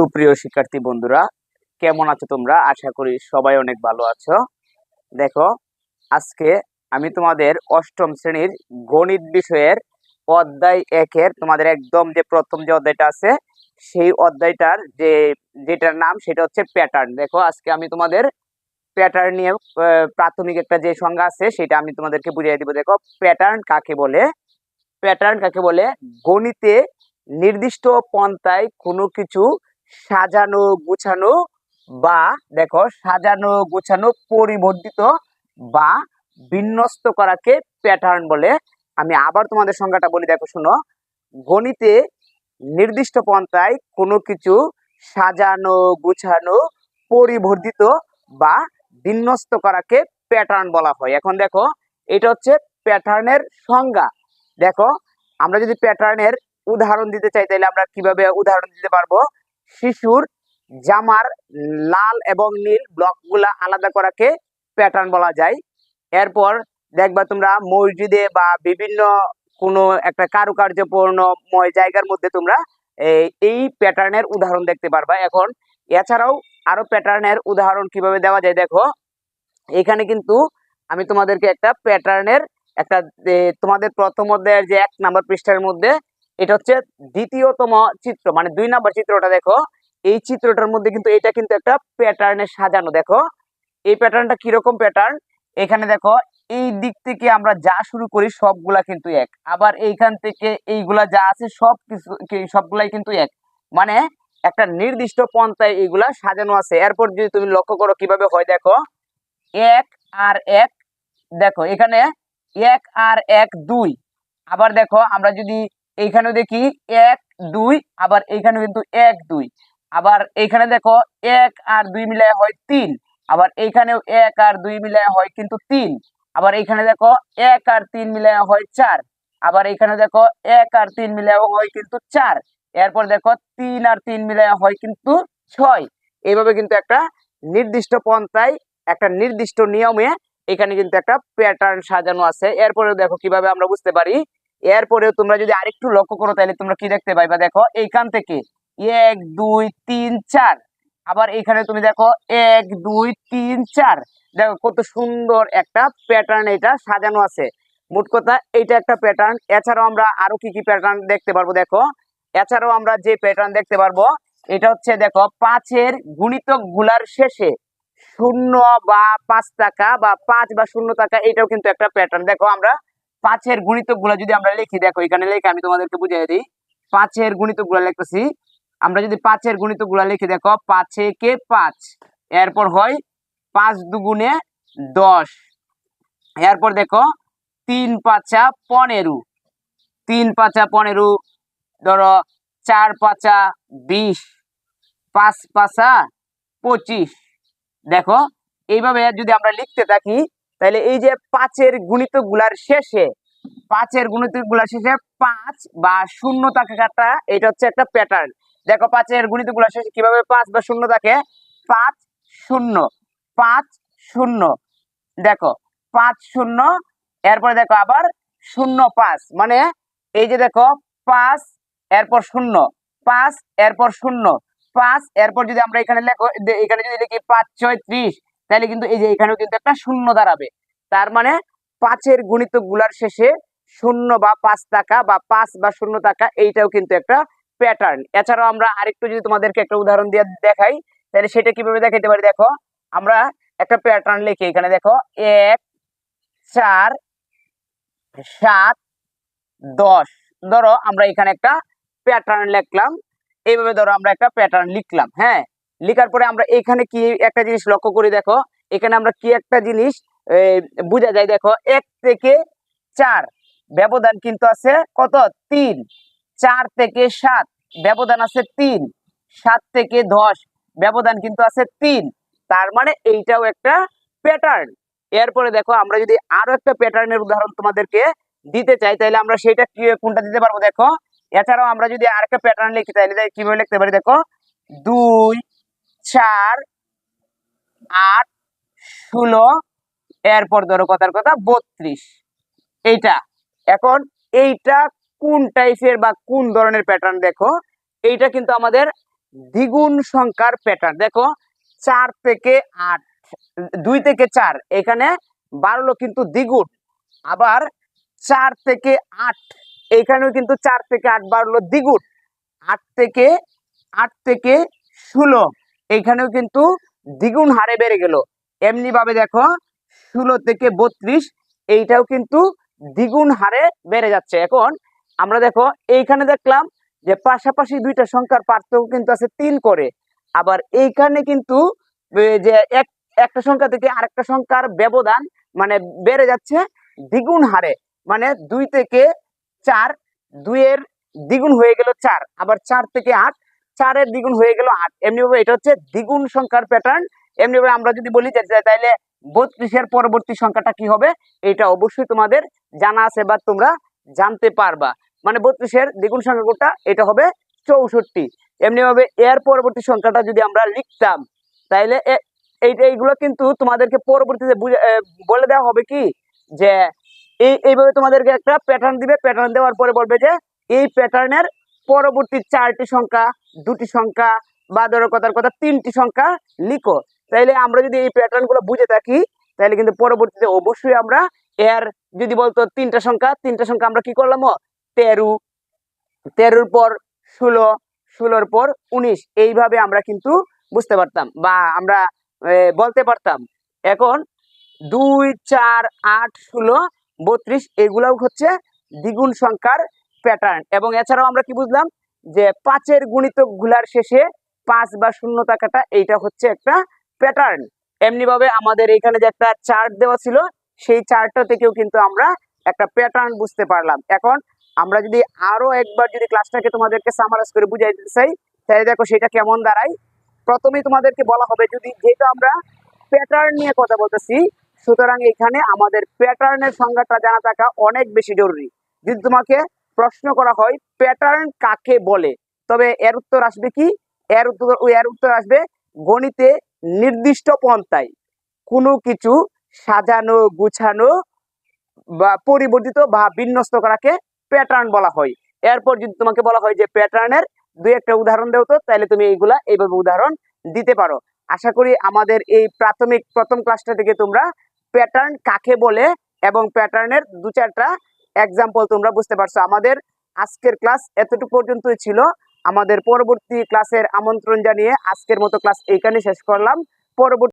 সুপ্রিয় শিক্ষার্থী বন্ধুরা, কেমন আছো তোমরা? আশা করি সবাই অনেক ভালো আছো। দেখো, আজকে আমি তোমাদের অষ্টম শ্রেণির গণিত বিষয়ের অধ্যায় একের তোমাদের একদম যে প্রথম যে অধ্যায়টা আছে, সেই অধ্যায়টার যে, যেটার নাম সেটা হচ্ছে প্যাটার্ন দেখো, আজকে আমি তোমাদের প্যাটার্ন নিয়ে প্রাথমিক একটা যে সংজ্ঞা আছে, সেটা আমি তোমাদেরকে বুঝিয়ে দিব। দেখো প্যাটার্ন কাকে বলে? প্যাটার্ন কাকে বলে? গণিতে নির্দিষ্ট পন্থায় কোনো কিছু সাজানো গুছানো বা দেখো সাজানো গুছানো পরিবর্তিত বা বিন্যস্ত করাকে প্যাটার্ন বলে আমি আবার তোমাদের সংজ্ঞাটা বলি। দেখো শোনো, গণিতে নির্দিষ্ট পন্থায় কোনো কিছু সাজানো, গুছানো, পরিবর্তিত বা বিন্যস্ত করাকে প্যাটার্ন বলা হয়। এখন দেখো, এটা হচ্ছে প্যাটার্নের সংজ্ঞা। দেখো, আমরা যদি প্যাটার্নের উদাহরণ দিতে চাই, তাহলে আমরা কীভাবে উদাহরণ দিতে পারব? শিশুর জামার লাল এবং নীল ব্লকগুলা আলাদা করাকে প্যাটার্ন বলা যায়। এরপর দেখবা তোমরা মসজিদে বা বিভিন্ন কোনো একটা কারুকার্যপূর্ণময় জায়গার মধ্যে তোমরা এই প্যাটার্নের উদাহরণ দেখতে পারবা। এখন এছাড়াও আরও প্যাটার্নের উদাহরণ কীভাবে দেওয়া যায় দেখো। এখানে কিন্তু আমি তোমাদেরকে একটা প্যাটার্নের একটা তোমাদের প্রথম অধ্যায়ের যে এক নাম্বার পৃষ্ঠার মধ্যে এটা হচ্ছে দ্বিতীয়তম চিত্র। মানে দুই নাম্বার চিত্রটা দেখো, এই চিত্রটার মধ্যে কিন্তু এটা কিন্তু একটা প্যাটার্নে সাজানো। দেখো, এই প্যাটার্নটা কীরকম প্যাটার্ন এখানে দেখো, এই দিক থেকে আমরা যা শুরু করি সবগুলা কিন্তু এক। আবার এইখান থেকে এইগুলা যা আছে সব কিছু সবগুলাই কিন্তু এক। মানে একটা নির্দিষ্ট পন্থায় এইগুলা সাজানো আছে। এরপর যদি তুমি লক্ষ্য করো কীভাবে হয়, দেখো, এক আর এক, দেখো, এখানে এক আর এক দুই। আবার দেখো, আমরা যদি এইখানেও দেখি এক, দুই, আবার এইখানে কিন্তু এক, দুই। আবার এইখানে দেখো এক আর দুই মিলায় হয় তিন। আবার এইখানেও এক আর দুই মিলায় হয় কিন্তু তিন। আবার এইখানে দেখো এক আর তিন মিলায় হয় চার। আবার এইখানে দেখো এক আর তিন মিলায় হয় কিন্তু চার। এরপর দেখো তিন আর তিন মিলায় হয় কিন্তু ছয়। এইভাবে কিন্তু একটা নির্দিষ্ট পন্থায়, একটা নির্দিষ্ট নিয়মে এখানে কিন্তু একটা প্যাটার্ন সাজানো আছে। এরপরেও দেখো কীভাবে আমরা বুঝতে পারি এরপরেও তোমরা যদি আরেকটু লক্ষ্য করো, তাহলে তোমরা কি দেখতে পাইবা? দেখো, এইখান থেকে এক, দুই, তিন, চার। আবার এখানে তুমি দেখো, এক, দুই, তিন, চার। দেখো, কত সুন্দর একটা প্যাটার্ন এটা সাজানো আছে। মোট কথা এটা একটা প্যাটার্ন এছাড়াও আমরা আরও কি কি প্যাটার্ন দেখতে পারব? দেখো, এছাড়াও আমরা যে প্যাটার্ন দেখতে পারব, এটা হচ্ছে দেখো, পাঁচের গুণিতকগুলার শেষে শূন্য বা পাঁচ টাকা বা পাঁচ বা শূন্য টাকা, এটাও কিন্তু একটা প্যাটার্ন দেখো, আমরা পাঁচের গুণিতকগুলা যদি আমরা লিখি, দেখো এখানে লিখে আমি তোমাদেরকে বুঝিয়ে দিই। পাঁচের গুণিতকগুলা লিখতেছি। আমরা যদি পাঁচের গুণিতকগুলা লিখি, দেখো, পাঁচে কে পাঁচ? এরপর হয় পাঁচ দুগুণে দশ। এরপর দেখো, তিন পাঁচা পনেরো। তিন পাঁচা পনেরো, ধরো, চার পাঁচা বিশ, পাঁচ পাঁচা পঁচিশ। দেখো, এইভাবে যদি আমরা লিখতে থাকি তাহলে এই যে পাঁচের গুণিতকগুলার শেষে, পাঁচের গুণিতকগুলার শেষে পাঁচ বা শূন্য থাকে কাটা এটা হচ্ছে একটা প্যাটার্ন দেখো পাঁচের গুণিতকগুলার শেষে কীভাবে পাঁচ বা শূন্য থাকে? পাঁচ শূন্য পাঁচ শূন্য। দেখো, পাঁচ শূন্য, এরপরে দেখো আবার শূন্য পাঁচ মানে এই যে দেখো পাঁচ, এরপর শূন্য, পাঁচ, এরপর শূন্য, পাঁচ, এরপর যদি আমরা এখানে লেখো, এখানে যদি লিখি পাঁচ, ছয়, ত্রিশ তাহলে কিন্তু এই যে এখানেও কিন্তু একটা শূন্য দাঁড়াবে। তার মানে পাঁচের গুণিতকগুলার শেষে শূন্য বা পাঁচ টাকা বা পাঁচ বা শূন্য টাকা এইটাও কিন্তু একটা প্যাটার্ন এছাড়াও আমরা আরেকটু যদি তোমাদেরকে একটা উদাহরণ দিয়ে দেখাই তাহলে সেটা কীভাবে দেখাইতে পারি? দেখো, আমরা একটা প্যাটার্ন লিখি। এখানে দেখো, এক, চার, সাত, দশ। ধরো, আমরা এখানে একটা প্যাটার্ন লিখলাম। এইভাবে ধরো আমরা একটা প্যাটার্ন লিখলাম হ্যাঁ? লিখার পরে আমরা এখানে কি একটা জিনিস লক্ষ্য করি দেখো, এখানে আমরা কি একটা জিনিস বোঝা যায় দেখো, এক থেকে চার, ব্যবধান কিন্তু আছে কত? তিন। চার থেকে সাত, ব্যবধান আছে তিন। সাত থেকে দশ, ব্যবধান কিন্তু আছে তিন। তার মানে এইটাও একটা প্যাটার্ন এরপরে দেখো, আমরা যদি আরও একটা প্যাটার্নের উদাহরণ তোমাদেরকে দিতে চাই, তাহলে আমরা কি, কোনটা দিতে পারব দেখো? এছাড়াও আমরা যদি আরেকটা প্যাটার্ন লিখি, তাহলে কীভাবে লিখতে পারি দেখো? দুই চার, আট, ষোলো, এরপর ধরো কথার কথা বত্রিশ। এইটা, এখন এইটা কোন টাইপের বা কোন ধরনের প্যাটার্ন দেখো? এইটা কিন্তু আমাদের দ্বিগুণ সংখ্যার প্যাটার্ন দেখো, চার থেকে আট, দুই থেকে চার, এখানে বাড়লো কিন্তু দ্বিগুণ। আবার চার থেকে আট এখানেও কিন্তু চার থেকে আট বাড়লো দ্বিগুণ। আট থেকে আট থেকে ষোলো। এখানেও কিন্তু দ্বিগুণ হারে বেড়ে গেল। এমনি ভাবে দেখো, ষোলো থেকে বত্রিশ, এইটাও কিন্তু দ্বিগুণ হারে বেড়ে যাচ্ছে। এখন আমরা দেখো, এইখানে দেখলাম যে পাশাপাশি দুইটা সংখ্যার পার্থক্য কিন্তু আছে তিন করে। আবার এইখানে কিন্তু যে এক, একটা সংখ্যা থেকে আরেকটা সংখ্যার ব্যবধান মানে বেড়ে যাচ্ছে দ্বিগুণ হারে। মানে দুই থেকে চার, দুইয়ের দ্বিগুণ হয়ে গেল চার। আবার চার থেকে আট চারের দ্বিগুণ হয়ে গেল আট। এমনি ভাবে এটা হচ্ছে দ্বিগুণ সংখ্যার প্যাটার্ন এমনি ভাবে আমরা যদি বলি তাইলে বত্রিশের পরবর্তী সংখ্যাটা কি হবে? এটা অবশ্যই তোমাদের জানা আছে বা তোমরা জানতে পারবা। মানে বত্রিশের দ্বিগুণ সংখ্যা কোনটা? এটা হবে চৌষট্টি। এমনি ভাবে এর পরবর্তী সংখ্যাটা যদি আমরা লিখতাম, তাইলে এ- এইটা এইগুলো কিন্তু তোমাদেরকে পরবর্তীতে বলে দেওয়া হবে কি? যে এই এইভাবে তোমাদেরকে একটা প্যাটার্ন দিবে। প্যাটার্ন দেওয়ার পরে বলবে যে এই প্যাটার্নের পরবর্তী চারটি সংখ্যা, দুটি সংখ্যা বা ধরো কথার কথা তিনটি সংখ্যা লিখো। তাইলে আমরা যদি এই প্যাটার্নগুলো বুঝে থাকি তাহলে কিন্তু পরবর্তীতে অবশ্যই আমরা এর যদি বলতো তিনটা সংখ্যা তিনটা সংখ্যা আমরা কি করলাম? তেরো, তেরোর পর ষোলো, ষোলোর পর উনিশ। এইভাবে আমরা কিন্তু বুঝতে পারতাম বা আমরা বলতে পারতাম। এখন দুই, চার, আট, ষোলো, বত্রিশ, এগুলাও হচ্ছে দ্বিগুণ সংখ্যার প্যাটার্ন এবং এছাড়াও আমরা কি বুঝলাম? যে পাঁচের গুণিতকগুলার শেষে পাঁচ বা শূন্য টাকাটা এইটা হচ্ছে একটা প্যাটার্ন এমনি ভাবে আমাদের এখানে যে একটা চার্ট দেওয়া ছিল, সেই চার্টটা থেকেও কিন্তু আমরা একটা প্যাটার্ন বুঝতে পারলাম। এখন আমরা যদি আরও একবার যদি ক্লাসটাকে তোমাদেরকে সামারাইজ করে বুঝাই দিতে চাই, তাহলে দেখো সেটা কেমন দাঁড়ায়। প্রথমেই তোমাদেরকে বলা হবে যদি যেহেতু আমরা প্যাটার্ন নিয়ে কথা বলতেছি, সুতরাং এখানে আমাদের প্যাটার্নের সংজ্ঞাটা জানা থাকা অনেক বেশি জরুরি। যদি তোমাকে প্রশ্ন করা হয়, প্যাটার্ন কাকে বলে? তবে এর উত্তর আসবে কি? এর উত্তর এর উত্তর আসবে গণিতে নির্দিষ্ট পন্থায়। কোনো কিছু সাজানো, গুছানো বা পরিবর্তিত বা বিন্যস্ত করাকে প্যাটার্ন বলা হয়। এরপর যদি তোমাকে বলা হয় যে প্যাটার্নের দুই একটা উদাহরণ দেও তো তাহলে তুমি এইগুলা এইভাবে উদাহরণ দিতে পারো। আশা করি আমাদের এই প্রাথমিক প্রথম ক্লাসটা থেকে তোমরা প্যাটার্ন কাকে বলে এবং প্যাটার্নের দু চারটা এক্সাম্পল তোমরা বুঝতে পারছ। আমাদের আজকের ক্লাস এতটুকু পর্যন্তই ছিল। আমাদের পরবর্তী ক্লাসের আমন্ত্রণ জানিয়ে আজকের মতো ক্লাস এইখানে শেষ করলাম। পরবর্তী